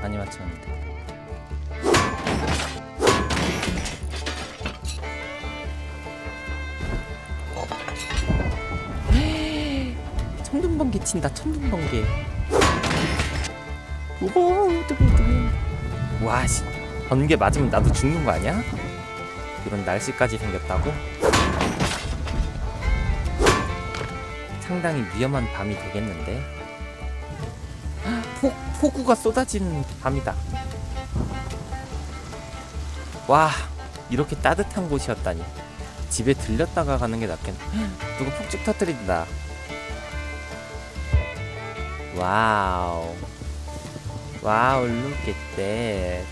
많이 맞췄는데. 천둥번개 친다 천둥번개. 우와 뜨거뜨거 와 씨, 번개 맞으면 나도 죽는 거 아니야? 이런 날씨까지 생겼다고? 상당히 위험한 밤이 되겠는데? 폭, 폭우가 밤이다. 와 이렇게 따뜻한 곳이었다니. 집에 들렸다가 가는 게 낫겠네 누가 폭죽 터뜨린다. 와우. 와우 that.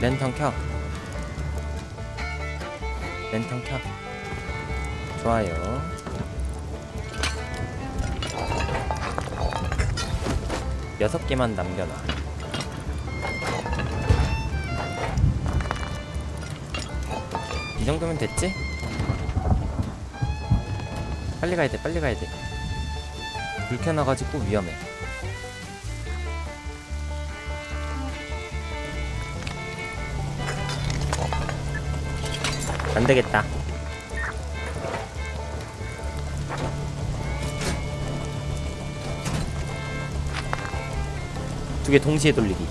랜턴 켜. 랜턴 켜 좋아요 여섯 개만 남겨놔 이 정도면 됐지? 빨리 가야 돼 빨리 가야 돼 불 켜놔가지고 위험해 안 되겠다. 두 개 동시에 돌리기.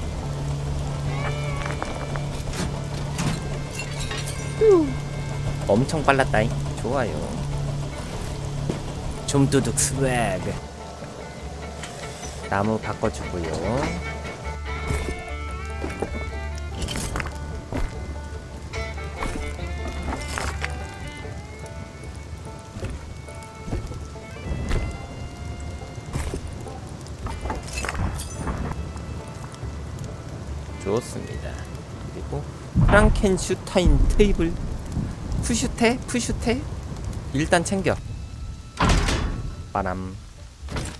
엄청 빨랐다잉. 좋아요. 좀두둑 스웩. 나무 바꿔주고요. 프랑켄슈타인 테이블. 푸슈테 푸슈테. 일단 챙겨. 바람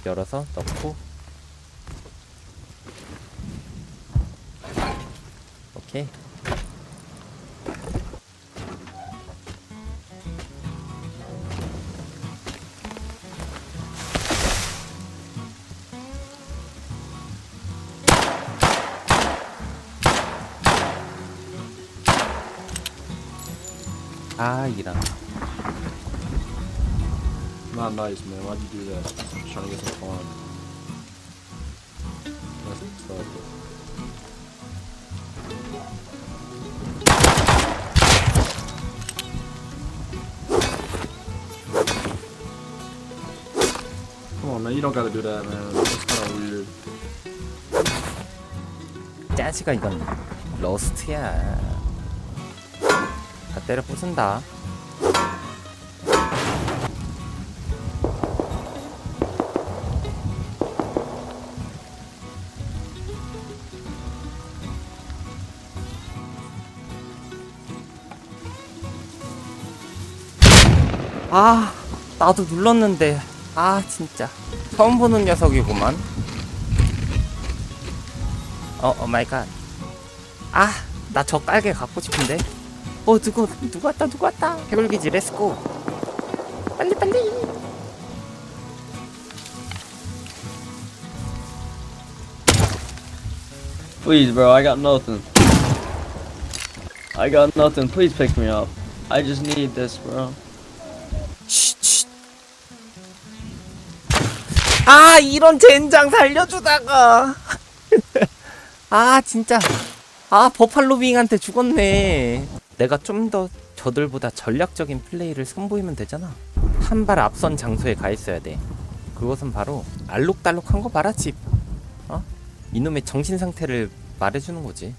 열어서 넣고. 오케이 아 이런 Not nice, man. Why'd you do that? Just trying to get some fun. That's tough. Come on, man. You don't gotta do that, man. That's kind of weird. 짜지가 이건 러스트야 다 때려 부순다 아 나도 눌렀는데 아 진짜 처음 보는 녀석이구만 어, 오 마이 갓. 아, 나 저 깔개 갖고 싶은데. 어, 누구, 누구 왔다, 누구 왔다. 해골기지, 렛츠고. 빨리, 빨리. Please, bro, I got nothing. I got nothing. Please pick me up. I just need this, bro. 아, 이런 젠장 살려주다가. 아, 진짜. 아, 버팔로 빙한테 죽었네. 내가 좀 더 저들보다 전략적인 플레이를 선보이면 되잖아. 한 발 앞선 장소에 가 있어야 돼. 그것은 바로 알록달록한 거 봐라 집. 어? 이놈의 정신 상태를 말해주는 거지.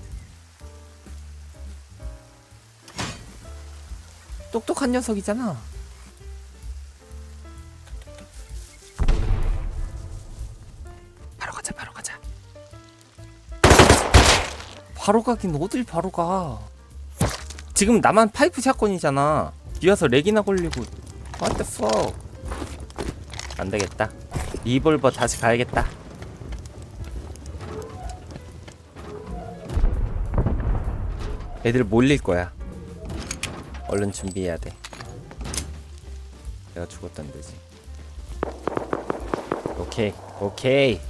똑똑한 녀석이잖아. 바로 가자, 바로 가자. 바로 가긴 어딜 바로 가. 지금 나만 파이프 샷건이잖아. 뒤에서 렉이나 걸리고. What the fuck. 안 되겠다. 리볼버 다시 가야겠다. 애들 몰릴 거야. 얼른 준비해야 돼. 내가 죽었단 데지. 오케이, 오케이.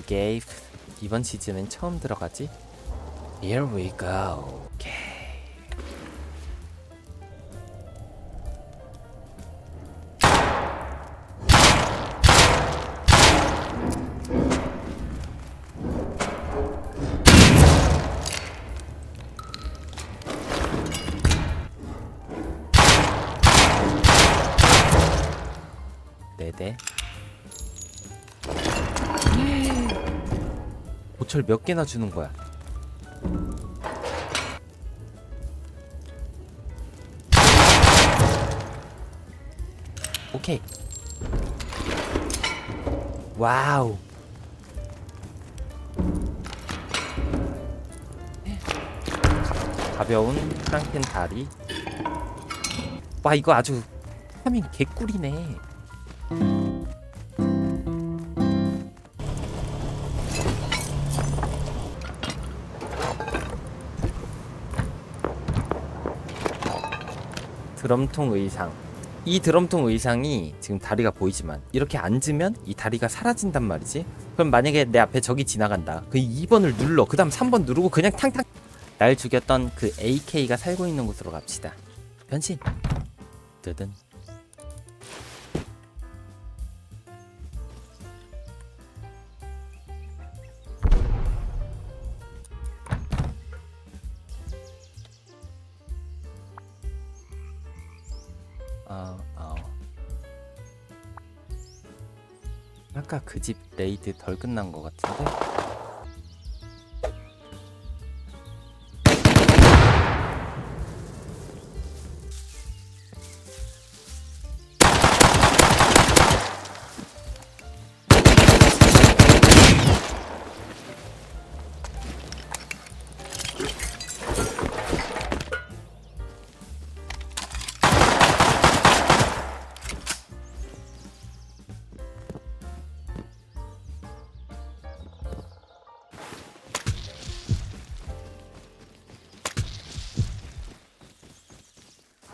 Gate. 이번 시즌은 처음 들어가지? Here we go. 네네. 보철 몇 개나 주는 거야? 오케이. 와우. 가벼운 프랑켄 다리. 와 이거 아주 파밍 개꿀이네. 드럼통 의상. 이 드럼통 의상이 지금 다리가 보이지만 이렇게 앉으면 이 다리가 사라진단 말이지. 그럼 만약에 내 앞에 적이 지나간다. 그 2번을 눌러. 그다음 3번 누르고 그냥 탕탕. 날 죽였던 그 AK가 살고 있는 곳으로 갑시다. 변신. 뜨든. 아까 그 집 레이드 덜 끝난 것 같은데?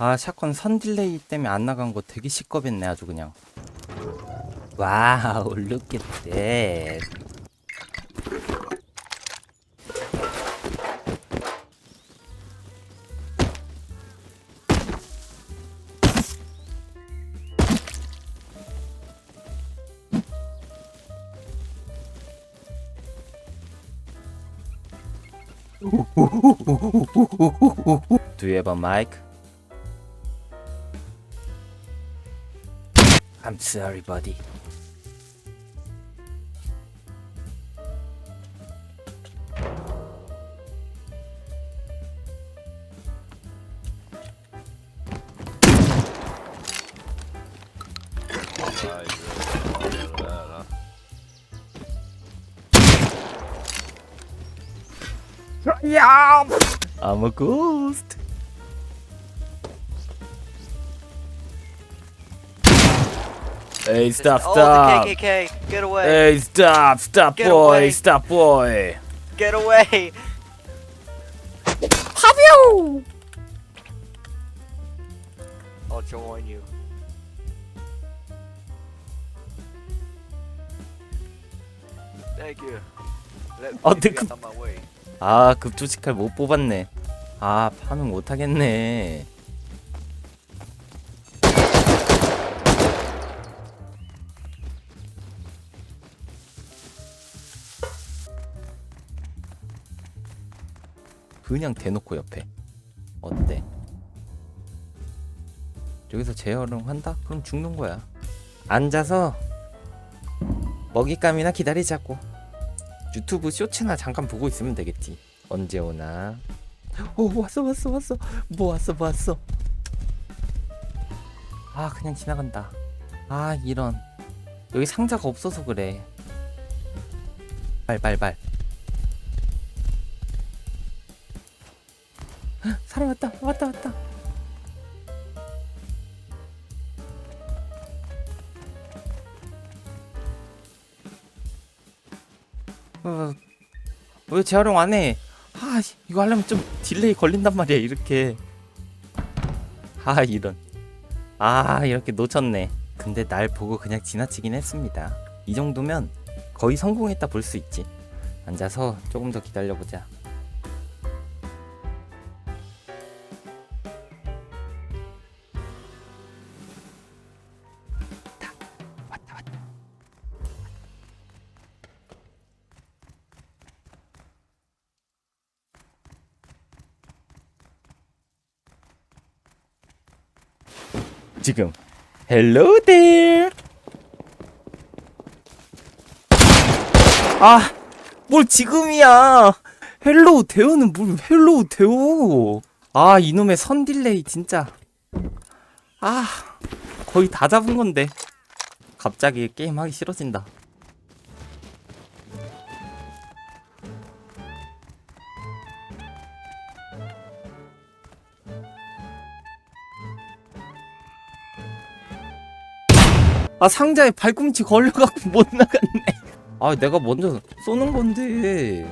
아 샷건 선 딜레이 때문에 안 나간 거 되게 시겁했네 아주 그냥. 와우 that Do you have a mic? I'm sorry, buddy. Yeah, I'm a ghost. Hey, stop, oh, stop. the KKK! Get away! Hey, stop, stop, Get boy, away. stop, boy. Get away! 파비오! I'll join you. Thank you. Let me 어, get 그- on my way. 아, 급조식칼 못 뽑았네. 아, 파는 못 하겠네. 그냥 대놓고 옆에. 어때? 여기서 재활용 한다? 그럼 죽는 거야. 앉아서 먹잇감이나 기다리자고. 유튜브 쇼츠나 잠깐 보고 있으면 되겠지. 언제 오나? 오 왔어 왔어 왔어. 뭐 왔어 뭐 왔어. 아 그냥 지나간다. 아 이런 여기 상자가 없어서 그래. 발발발. 사람 왔다 왔다 왔다. 어, 왜 재활용 안 해? 아, 씨, 이거 하려면 좀 딜레이 걸린단 말이야, 이렇게. 아, 이런. 아, 이렇게 놓쳤네. 근데 날 보고 그냥 지나치긴 했습니다. 이 정도면 거의 성공했다 볼 수 있지. 앉아서 조금 더 기다려보자. 지금 Hello there. 아, 뭘 지금이야. 헬로우 데오는 뭘 헬로우 데오. 아, 이놈의 선 딜레이 진짜. 아, 거의 다 잡은 건데. 갑자기 게임 하기 싫어진다. 아 상자에 발꿈치 걸려갖고 못 나갔네. 아 내가 먼저 쏘는 건데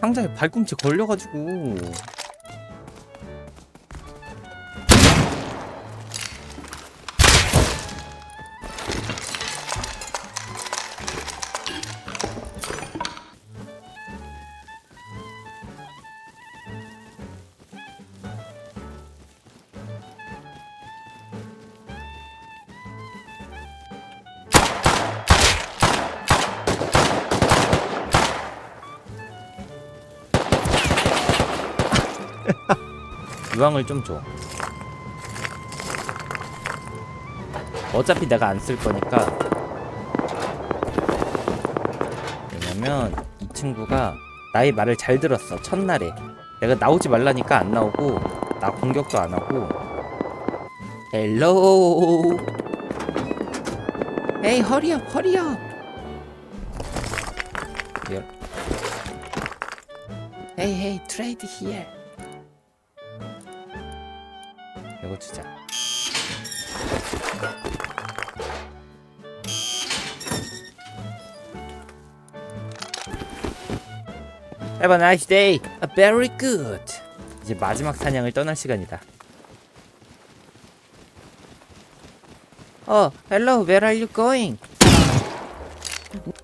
상자에 발꿈치 걸려가지고. 유황을 좀 줘. 어차피 내가 안 쓸 거니까. 왜냐면 이 친구가 나의 말을 잘 들었어 첫날에. 내가 나오지 말라니까 안 나오고 나 공격도 안 하고. 헬로. 에이 허리업 허리업. 헤이 헤이 트레이드 히어. 이거 주자. Have a nice day. A very good. 이제 마지막 사냥을 떠날 시간이다. Oh, hello. Where are you going?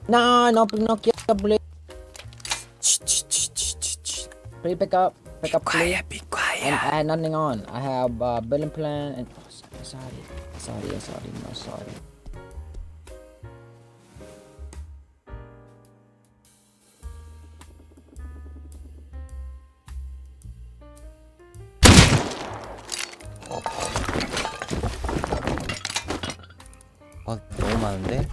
No, no, Pinocchio, please, 치치치치치치. please pick up, pick up, please. Quiet, be And. I had nothing on. I have uh, billing plan and oh, sorry, sorry, sorry, no, sorry. 아, 너무 많은데?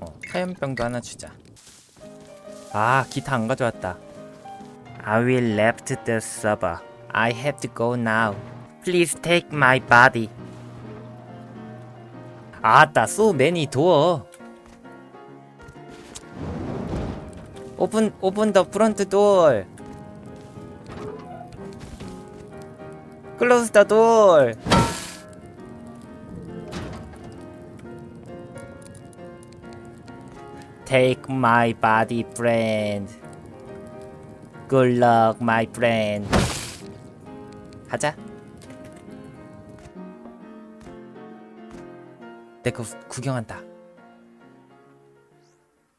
어, 화염병도 하나 주자. 아, 기타 안 가져왔다. I will left the server. I have to go now. Please take my body. 아따, so many door. Open, open the front door. Close the door. Take my body, friend. Good luck, my friend. 가자. 내 거 구경한다.